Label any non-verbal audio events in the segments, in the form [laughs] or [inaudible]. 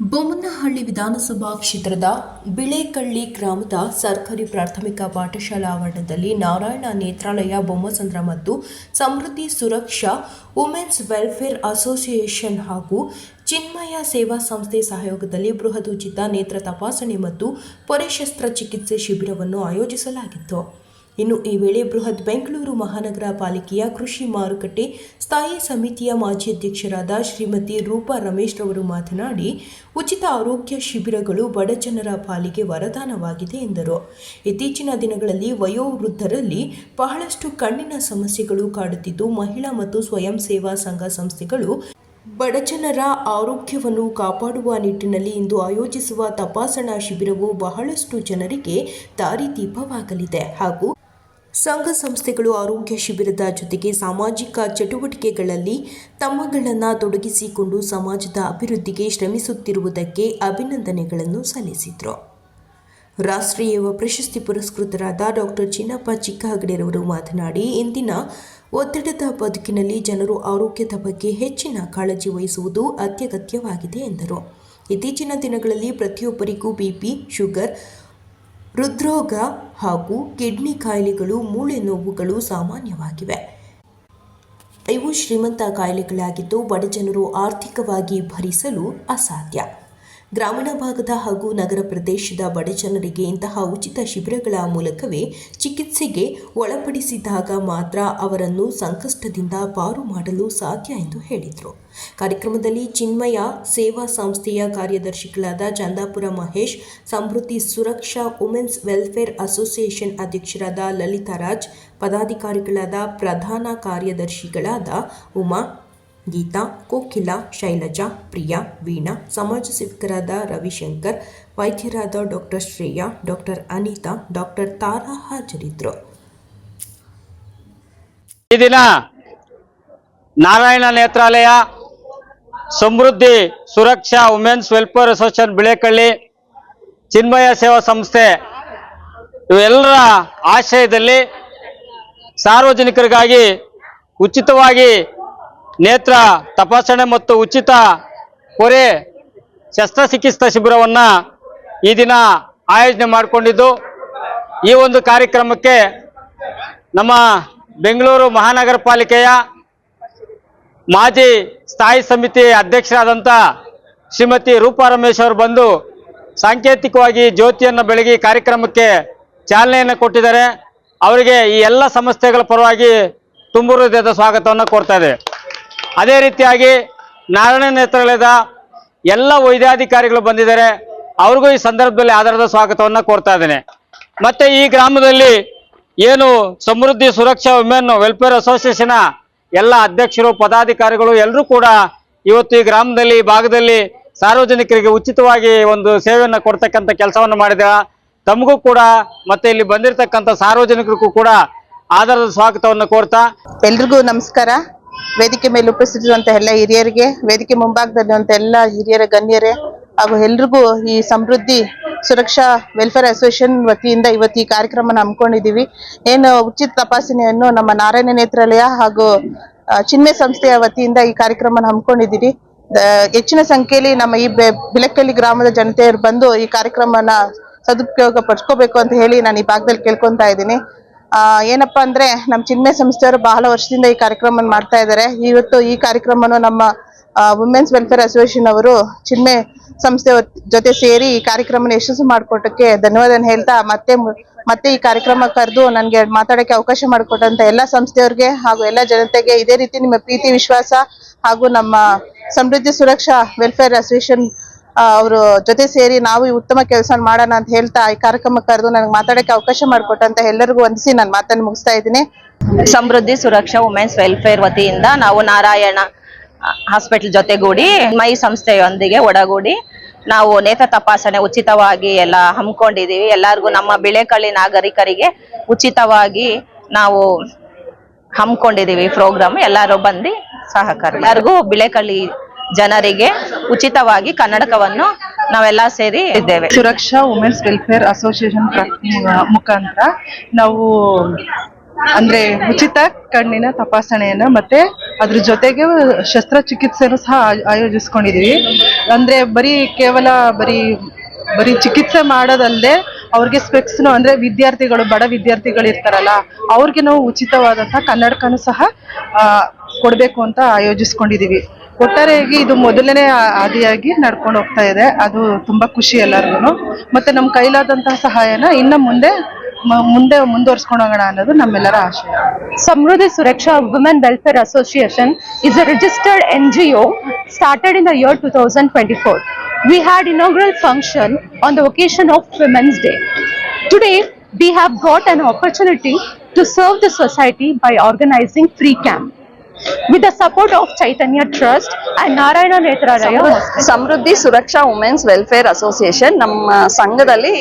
ಬೊಮ್ಮನಹಳ್ಳಿ ವಿಧಾನಸಭಾ ಕ್ಷೇತ್ರದ ಬಿಳೇಕಳ್ಳಿ ಗ್ರಾಮದ ಸರ್ಕಾರಿ ಪ್ರಾಥಮಿಕ ಪಾಠಶಾಲಾ ಆವರಣದಲ್ಲಿ ನಾರಾಯಣ ನೇತ್ರಾಲಯ ಬೊಮ್ಮಸಂದ್ರ ಮತ್ತು Samruddhi Suraksha women's welfare association ಹಾಗೂ ಚಿನ್ಮಯ ಸೇವಾ ಸಂಸ್ಥೆ ಸಹಯೋಗದಲ್ಲಿ ಬೃಹದುಚಿತ ನೇತ್ರ ತಪಾಸಣೆ ಮತ್ತು ಪರಿಶಸ್ತ್ರ ಚಿಕಿತ್ಸೆ ಶಿಬಿರವನ್ನು ಆಯೋಜಿಸಲಾಗಿತ್ತು. ಇನ್ನು ಈ ವೇಳೆ ಬೃಹತ್ ಬೆಂಗಳೂರು ಮಹಾನಗರ ಪಾಲಿಕೆಯ ಕೃಷಿ ಮಾರುಕಟ್ಟೆ ಸ್ಥಾಯಿ ಸಮಿತಿಯ ಮಾಜಿ ಅಧ್ಯಕ್ಷರಾದ ಶ್ರೀಮತಿ ರೂಪಾ ರಮೇಶ್ ರವರು ಮಾತನಾಡಿ, ಉಚಿತ ಆರೋಗ್ಯ ಶಿಬಿರಗಳು ಬಡಜನರ ಪಾಲಿಗೆ ವರದಾನವಾಗಿದೆ ಎಂದರು. ಇತ್ತೀಚಿನ ದಿನಗಳಲ್ಲಿ ವಯೋವೃದ್ಧರಲ್ಲಿ ಬಹಳಷ್ಟು ಕಣ್ಣಿನ ಸಮಸ್ಯೆಗಳು ಕಾಡುತ್ತಿದ್ದು, ಮಹಿಳಾ ಮತ್ತು ಸ್ವಯಂ ಸೇವಾ ಸಂಘ ಸಂಸ್ಥೆಗಳು ಬಡಜನರ ಆರೋಗ್ಯವನ್ನು ಕಾಪಾಡುವ ನಿಟ್ಟಿನಲ್ಲಿ ಇಂದು ಆಯೋಜಿಸುವ ತಪಾಸಣಾ ಶಿಬಿರವು ಬಹಳಷ್ಟು ಜನರಿಗೆ ದಾರಿದೀಪವಾಗಲಿದೆ ಹಾಗೂ ಸಂಘ ಸಂಸ್ಥೆಗಳು ಆರೋಗ್ಯ ಶಿಬಿರದ ಜೊತೆಗೆ ಸಾಮಾಜಿಕ ಚಟುವಟಿಕೆಗಳಲ್ಲಿ ತಮ್ಮಗಳನ್ನು ತೊಡಗಿಸಿಕೊಂಡು ಸಮಾಜದ ಅಭಿವೃದ್ಧಿಗೆ ಶ್ರಮಿಸುತ್ತಿರುವುದಕ್ಕೆ ಅಭಿನಂದನೆಗಳನ್ನು ಸಲ್ಲಿಸಿದರು. ರಾಷ್ಟ್ರೀಯ ಪ್ರಶಸ್ತಿ ಪುರಸ್ಕೃತರಾದ ಡಾಕ್ಟರ್ ಚಿನ್ನಪ್ಪ ಚಿಕ್ಕಹಗಡೆರವರು ಮಾತನಾಡಿ, ಇಂದಿನ ಒತ್ತಡದ ಬದುಕಿನಲ್ಲಿ ಜನರು ಆರೋಗ್ಯದ ಬಗ್ಗೆ ಹೆಚ್ಚಿನ ಕಾಳಜಿ ವಹಿಸುವುದು ಅತ್ಯಗತ್ಯವಾಗಿದೆ ಎಂದರು. ಇತ್ತೀಚಿನ ದಿನಗಳಲ್ಲಿ ಪ್ರತಿಯೊಬ್ಬರಿಗೂ ಬಿಪಿ ಶುಗರ್ ಹೃದ್ರೋಗ ಹಾಗೂ ಕಿಡ್ನಿ ಕಾಯಿಲೆಗಳು ಮೂಳೆ ನೋವುಗಳು ಸಾಮಾನ್ಯವಾಗಿವೆ. ಇವು ಶ್ರೀಮಂತ ಕಾಯಿಲೆಗಳಾಗಿದ್ದು ಬಡಜನರು ಆರ್ಥಿಕವಾಗಿ ಭರಿಸಲು ಅಸಾಧ್ಯ. ಗ್ರಾಮೀಣ ಭಾಗದ ಹಾಗೂ ನಗರ ಪ್ರದೇಶದ ಬಡಜನರಿಗೆ ಇಂತಹ ಉಚಿತ ಶಿಬಿರಗಳ ಮೂಲಕವೇ ಚಿಕಿತ್ಸೆಗೆ ಒಳಪಡಿಸಿದಾಗ ಮಾತ್ರ ಅವರನ್ನು ಸಂಕಷ್ಟದಿಂದ ಪಾರು ಮಾಡಲು ಸಾಧ್ಯ ಎಂದು ಹೇಳಿದರು. ಕಾರ್ಯಕ್ರಮದಲ್ಲಿ ಚಿನ್ಮಯ ಸೇವಾ ಸಂಸ್ಥೆಯ ಕಾರ್ಯದರ್ಶಿಗಳಾದ Chandapura Mahesh, Samruddhi Suraksha women's welfare association ಅಧ್ಯಕ್ಷರಾದ ಲಲಿತಾ ರಾಜ್, ಪದಾಧಿಕಾರಿಗಳಾದ ಪ್ರಧಾನ ಕಾರ್ಯದರ್ಶಿಗಳಾದ ಉಮಾ ಗೀತಾ, ಕೋಕಿಲ, ಶೈಲಜಾ, ಪ್ರಿಯಾ, ವೀಣಾ, ಸಮಾಜ ಸೇವಕರಾದ Ravishankar, ವೈದ್ಯರಾದ doctor Shreya, doctor Anitha, doctor Tara ಹಾಜರಿದ್ದರು. ಈ ದಿನ Narayana Nethralaya Samruddhi Suraksha women's welfare association Bilekahalli, Chinmaya Seva ಸಂಸ್ಥೆ ಇವೆಲ್ಲರ ಆಶಯದಲ್ಲಿ ಸಾರ್ವಜನಿಕರಿಗಾಗಿ ಉಚಿತವಾಗಿ ನೇತ್ರ ತಪಾಸಣೆ ಮತ್ತು ಉಚಿತ ಕೊರೆ ಶಸ್ತ್ರಚಿಕಿತ್ಸಾ ಶಿಬಿರವನ್ನು ಈ ದಿನ ಆಯೋಜನೆ ಮಾಡಿಕೊಂಡಿದ್ದು. ಈ ಒಂದು ಕಾರ್ಯಕ್ರಮಕ್ಕೆ ನಮ್ಮ ಬೆಂಗಳೂರು ಮಹಾನಗರ ಪಾಲಿಕೆಯ ಮಾಜಿ ಸ್ಥಾಯಿ ಸಮಿತಿ ಅಧ್ಯಕ್ಷರಾದಂಥ ಶ್ರೀಮತಿ ರೂಪಾ ರಮೇಶ್ ಅವರು ಬಂದು ಸಾಂಕೇತಿಕವಾಗಿ ಜ್ಯೋತಿಯನ್ನು ಬೆಳಗಿ ಕಾರ್ಯಕ್ರಮಕ್ಕೆ ಚಾಲನೆಯನ್ನು ಕೊಟ್ಟಿದ್ದಾರೆ. ಅವರಿಗೆ ಈ ಎಲ್ಲ ಸಂಸ್ಥೆಗಳ ಪರವಾಗಿ ತುಂಬು ಹೃದಯದ ಸ್ವಾಗತವನ್ನು ಕೋರ್ತಾ ಇದೆ ಅದೇ ರೀತಿಯಾಗಿ ನಾರಾಯಣ ನೇತ್ರಾಲಯದ ಎಲ್ಲ ವೈದ್ಯಾಧಿಕಾರಿಗಳು ಬಂದಿದ್ದಾರೆ. ಅವ್ರಿಗೂ ಈ ಸಂದರ್ಭದಲ್ಲಿ ಆಧಾರದ ಸ್ವಾಗತವನ್ನು ಕೋರ್ತಾ ಇದ್ದೇನೆ. ಮತ್ತೆ ಈ ಗ್ರಾಮದಲ್ಲಿ ಏನು Samruddhi, Suraksha women welfare association ಎಲ್ಲ ಅಧ್ಯಕ್ಷರು, ಪದಾಧಿಕಾರಿಗಳು ಎಲ್ಲರೂ ಕೂಡ ಇವತ್ತು ಈ ಗ್ರಾಮದಲ್ಲಿ ಭಾಗದಲ್ಲಿ ಸಾರ್ವಜನಿಕರಿಗೆ ಉಚಿತವಾಗಿ ಒಂದು ಸೇವೆಯನ್ನು ಕೊಡ್ತಕ್ಕಂಥ ಕೆಲಸವನ್ನು ಮಾಡಿದ ತಮಗೂ ಕೂಡ ಮತ್ತೆ ಇಲ್ಲಿ ಬಂದಿರತಕ್ಕಂಥ ಸಾರ್ವಜನಿಕರಿಗೂ ಕೂಡ ಆಧಾರದ ಸ್ವಾಗತವನ್ನು ಕೋರ್ತಾ ಎಲ್ರಿಗೂ ನಮಸ್ಕಾರ. ವೇದಿಕೆ ಮೇಲೆ ಉಪಸ್ಥಿತಿರುವಂತಹ ಎಲ್ಲ ಹಿರಿಯರಿಗೆ, ವೇದಿಕೆ ಮುಂಭಾಗದಲ್ಲಿರುವಂತ ಎಲ್ಲ ಹಿರಿಯರ ಗಣ್ಯರೇ ಹಾಗೂ ಎಲ್ರಿಗೂ ಈ ಸಮೃದ್ಧಿ ಸುರಕ್ಷಾ ವೆಲ್ಫೇರ್ ಅಸೋಸಿಯೇಷನ್ ವತಿಯಿಂದ ಇವತ್ತು ಈ ಕಾರ್ಯಕ್ರಮನ ಹಮ್ಮಿಕೊಂಡಿದ್ದೀವಿ. ಏನು ಉಚಿತ ತಪಾಸಣೆಯನ್ನು ನಮ್ಮ ನಾರಾಯಣ ನೇತ್ರಾಲಯ ಹಾಗೂ ಚಿನ್ಮೆ ಸಂಸ್ಥೆಯ ವತಿಯಿಂದ ಈ ಕಾರ್ಯಕ್ರಮನ ಹಮ್ಮಿಕೊಂಡಿದ್ದೀವಿ. ಹೆಚ್ಚಿನ ಸಂಖ್ಯೆಯಲ್ಲಿ ನಮ್ಮ ಈ ಬೆ- ಬಿಳಕಳ್ಳಿ ಗ್ರಾಮದ ಜನತೆಯರು ಬಂದು ಈ ಕಾರ್ಯಕ್ರಮನ ಸದುಪಯೋಗ ಪಡ್ಕೋಬೇಕು ಅಂತ ಹೇಳಿ ನಾನು ಈ ಭಾಗದಲ್ಲಿ ಕೇಳ್ಕೊತಾ ಇದ್ದೀನಿ. ಏನಪ್ಪಾ ಅಂದ್ರೆ ನಮ್ಮ ಚಿನ್ಮಯ ಸಂಸ್ಥೆಯವರು ಬಹಳ ವರ್ಷದಿಂದ ಈ ಕಾರ್ಯಕ್ರಮ ಮಾಡ್ತಾ ಇದ್ದಾರೆ. ಇವತ್ತು ಈ ಕಾರ್ಯಕ್ರಮವನ್ನು ನಮ್ಮ ವುಮೆನ್ಸ್ ವೆಲ್ಫೇರ್ ಅಸೋಸಿಯೇಷನ್ ಅವರು ಚಿನ್ಮೆ ಸಂಸ್ಥೆ ಜೊತೆ ಸೇರಿ ಈ ಕಾರ್ಯಕ್ರಮನ ಯಶಸ್ಸು ಮಾಡಿಕೊಟ್ಟಕ್ಕೆ ಧನ್ಯವಾದ ಹೇಳ್ತಾ ಮತ್ತೆ ಮತ್ತೆ ಈ ಕಾರ್ಯಕ್ರಮ ಕರೆದು ನನಗೆ ಮಾತಾಡಕ್ಕೆ ಅವಕಾಶ ಮಾಡಿಕೊಟ್ಟಂತ ಎಲ್ಲ ಸಂಸ್ಥೆಯವ್ರಿಗೆ ಹಾಗೂ ಎಲ್ಲ ಜನತೆಗೆ ಇದೇ ರೀತಿ ನಿಮ್ಮ ಪ್ರೀತಿ, ವಿಶ್ವಾಸ ಹಾಗೂ ನಮ್ಮ ಸಮೃದ್ಧಿ, ಸುರಕ್ಷಾ ವೆಲ್ಫೇರ್ ಅಸೋಸಿಯೇಷನ್ ಅವರು ಜೊತೆ ಸೇರಿ ನಾವು ಈ ಉತ್ತಮ ಕೆಲಸ ಮಾಡೋಣ ಅಂತ ಹೇಳ್ತಾ ಈ ಕಾರ್ಯಕ್ರಮ ಕರೆದು ನನಗೆ ಮಾತಾಡಕ್ಕೆ ಅವಕಾಶ ಮಾಡಿಕೊಟ್ಟಂತ ಎಲ್ಲರಿಗೂ ವಂದಿಸಿ ನಾನು ಮಾತನ್ನು ಮುಗಿಸ್ತಾ ಇದ್ದೀನಿ. ಸಮೃದ್ಧಿ, ಸುರಕ್ಷಾ ವುಮೆನ್ಸ್ ವೆಲ್ಫೇರ್ ವತಿಯಿಂದ ನಾವು ನಾರಾಯಣ ಹಾಸ್ಪಿಟಲ್ ಜೊತೆಗೂಡಿ, ಮೈ ಸಂಸ್ಥೆಯೊಂದಿಗೆ ಒಡಗೂಡಿ ನಾವು ನೇತ ತಪಾಸಣೆ ಉಚಿತವಾಗಿ ಎಲ್ಲ ಹಮ್ಮಿಕೊಂಡಿದ್ದೀವಿ. ಎಲ್ಲರಿಗೂ ನಮ್ಮ ಬಿಳೆಕಳ್ಳಿ ನಾಗರಿಕರಿಗೆ ಉಚಿತವಾಗಿ ನಾವು ಹಮ್ಮಿಕೊಂಡಿದ್ದೀವಿ ಪ್ರೋಗ್ರಾಮ್. ಎಲ್ಲರೂ ಬಂದು ಸಹಕಾರ ಎಲ್ಲರಿಗೂ ಬಿಳೆಕಳ್ಳಿ ಜನರಿಗೆ ಉಚಿತವಾಗಿ ಕನ್ನಡಕವನ್ನು ನಾವೆಲ್ಲ ಸೇರಿ ಇದ್ದೇವೆ. ಸುರಕ್ಷಾ ವುಮೆನ್ಸ್ ವೆಲ್ಫೇರ್ ಅಸೋಸಿಯೇಷನ್ ಮುಖಾಂತರ ನಾವು, ಅಂದ್ರೆ ಉಚಿತ ಕಣ್ಣಿನ ತಪಾಸಣೆಯನ್ನ ಮತ್ತೆ ಅದ್ರ ಜೊತೆಗೆ ಶಸ್ತ್ರಚಿಕಿತ್ಸೆನೂ ಸಹ ಆಯ್- ಆಯೋಜಿಸ್ಕೊಂಡಿದೀವಿ. ಅಂದ್ರೆ ಬರೀ ಕೇವಲ ಬರೀ ಬರೀ ಚಿಕಿತ್ಸೆ ಮಾಡೋದಲ್ಲದೆ ಅವ್ರಿಗೆ ಸ್ಪೆಕ್ಸ್ನು ಅಂದ್ರೆ ವಿದ್ಯಾರ್ಥಿಗಳು, ಬಡ ವಿದ್ಯಾರ್ಥಿಗಳು ಇರ್ತಾರಲ್ಲ, ಅವ್ರಿಗೆ ನಾವು ಉಚಿತವಾದಂತಹ ಕನ್ನಡಕನು ಸಹ ಕೊಡ್ಬೇಕು ಅಂತ ಆಯೋಜಿಸ್ಕೊಂಡಿದೀವಿ. ಒಟ್ಟಾರೆಯಾಗಿ ಇದು ಮೊದಲನೇ ಆದಿಯಾಗಿ ನಡ್ಕೊಂಡು ಹೋಗ್ತಾ ಇದೆ. ಅದು ತುಂಬಾ ಖುಷಿ ಎಲ್ಲರಿಗೂ ಮತ್ತೆ ನಮ್ಮ ಕೈಲಾದಂತಹ ಸಹಾಯನ ಇನ್ನ ಮುಂದೆ ಮುಂದೆ ಮುಂದುವರ್ಸ್ಕೊಂಡು ಹೋಗೋಣ ಅನ್ನೋದು ನಮ್ಮೆಲ್ಲರ ಆಶಯ Samruddhi Suraksha women welfare association is a registered N G O started in a year two thousand twenty four we had inaugural function on the occasion of women's day today we have got an opportunity to serve the society by organising free camp With the support of Chaitanya trust and Narayana Nethralaya Samruddhi Suraksha women's welfare association. ನಮ್ಮ ಸಂಘದಲ್ಲಿ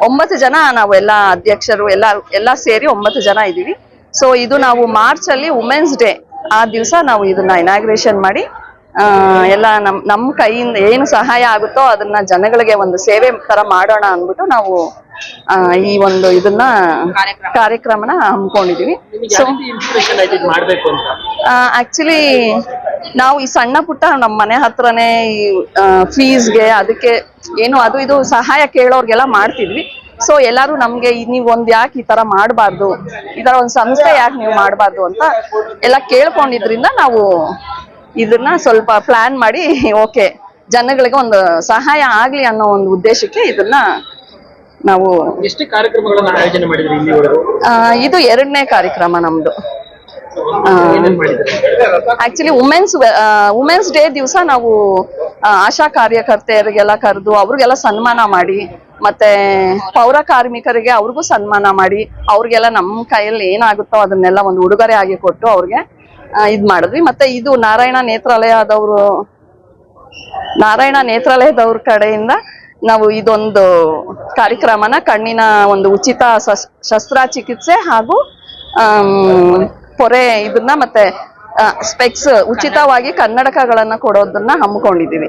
ಒಂಬತ್ತು ಜನ ನಾವೆಲ್ಲ ಅಧ್ಯಕ್ಷರು ಎಲ್ಲ ಎಲ್ಲ ಸೇರಿ ಒಂಬತ್ತು ಜನ ಇದ್ದೀವಿ. ಸೊ ಇದು ನಾವು ಮಾರ್ಚ್ ಅಲ್ಲಿ ವುಮೆನ್ಸ್ ಡೇ. ಆ ದಿವಸ ನಾವು ಇದನ್ನ ಇನಾಗ್ರೇಷನ್ ಮಾಡಿ ಆ, ಎಲ್ಲ ನಮ್ ನಮ್ಮ ಕೈಯಿಂದ ಏನು ಸಹಾಯ ಆಗುತ್ತೋ ಅದನ್ನ ಜನಗಳಿಗೆ ಒಂದು ಸೇವೆ ತರ ಮಾಡೋಣ ಅಂದ್ಬಿಟ್ಟು ನಾವು ಈ ಒಂದು ಇದನ್ನ ಕಾರ್ಯಕ್ರಮನ ಹಮ್ಮಿಕೊಂಡಿದೀವಿ. ಸೊ ಆಕ್ಚುಲಿ ನಾವು ಈ ಸಣ್ಣ ಪುಟ್ಟ ನಮ್ಮ ಮನೆ ಹತ್ರನೇ ಈ ಫೀಸ್ಗೆ ಅದಕ್ಕೆ ಏನು ಅದು ಇದು ಸಹಾಯ ಕೇಳೋರ್ಗೆಲ್ಲ ಮಾಡ್ತಿದ್ವಿ. ಸೊ ಎಲ್ಲಾರು ನಮ್ಗೆ ನೀವ್ ಒಂದ್ ಯಾಕೆ ಈ ತರ ಮಾಡಬಾರ್ದು? ಈ ತರ ಒಂದ್ ಸಂಸ್ಥೆ ಯಾಕೆ ನೀವು ಮಾಡಬಾರ್ದು ಅಂತ ಎಲ್ಲ ಕೇಳ್ಕೊಂಡಿದ್ರಿಂದ ನಾವು ಇದನ್ನ ಸ್ವಲ್ಪ ಪ್ಲಾನ್ ಮಾಡಿ [laughs] ಓಕೆ ಜನಗಳಿಗೆ ಒಂದು ಸಹಾಯ ಆಗ್ಲಿ ಅನ್ನೋ ಒಂದು ಉದ್ದೇಶಕ್ಕೆ ಇದನ್ನ ನಾವು ಎಷ್ಟು ಕಾರ್ಯಕ್ರಮಗಳನ್ನು ಆಯೋಜನೆ ಮಾಡಿದ್ರಿ ಇಲ್ಲಿವರೆಗೂ? ಆ, ಇದು ಎರಡನೇ ಕಾರ್ಯಕ್ರಮ ನಮ್ದು. ಏನೇನ್ ಮಾಡಿದ್ರಿ? ಆಕ್ಚುಲಿ ವುಮೆನ್ಸ್ ವುಮೆನ್ಸ್ ಡೇ ದಿವಸ ನಾವು ಆ, ಆಶಾ ಕಾರ್ಯಕರ್ತೆಯರಿಗೆಲ್ಲ ಕರೆದು ಅವ್ರಿಗೆಲ್ಲ ಸನ್ಮಾನ ಮಾಡಿ ಮತ್ತೆ ಪೌರ ಕಾರ್ಮಿಕರಿಗೆ ಅವ್ರಿಗೂ ಸನ್ಮಾನ ಮಾಡಿ ಅವ್ರಿಗೆಲ್ಲ ನಮ್ಮ ಕೈಯಲ್ಲಿ ಏನಾಗುತ್ತೋ ಅದನ್ನೆಲ್ಲ ಒಂದು ಉಡುಗೊರೆ ಆಗಿ ಕೊಟ್ಟು ಅವ್ರಿಗೆ ಇದ್ ಮಾಡಿದ್ವಿ. ಮತ್ತೆ ಇದು ನಾರಾಯಣ ನೇತ್ರಾಲಯದವರು ನಾರಾಯಣ ನೇತ್ರಾಲಯದವ್ರ ಕಡೆಯಿಂದ ನಾವು ಇದೊಂದು ಕಾರ್ಯಕ್ರಮನ ಕಣ್ಣಿನ ಒಂದು ಉಚಿತ ಶಸ್ತ್ರ ಶಸ್ತ್ರಚಿಕಿತ್ಸೆ ಹಾಗೂ ಪೊರೆ ಇದನ್ನ ಮತ್ತೆ ಸ್ಪೆಕ್ಸ್ ಉಚಿತವಾಗಿ ಕನ್ನಡಕಗಳನ್ನ ಕೊಡೋದನ್ನ ಹಮ್ಮಿಕೊಂಡಿದೀವಿ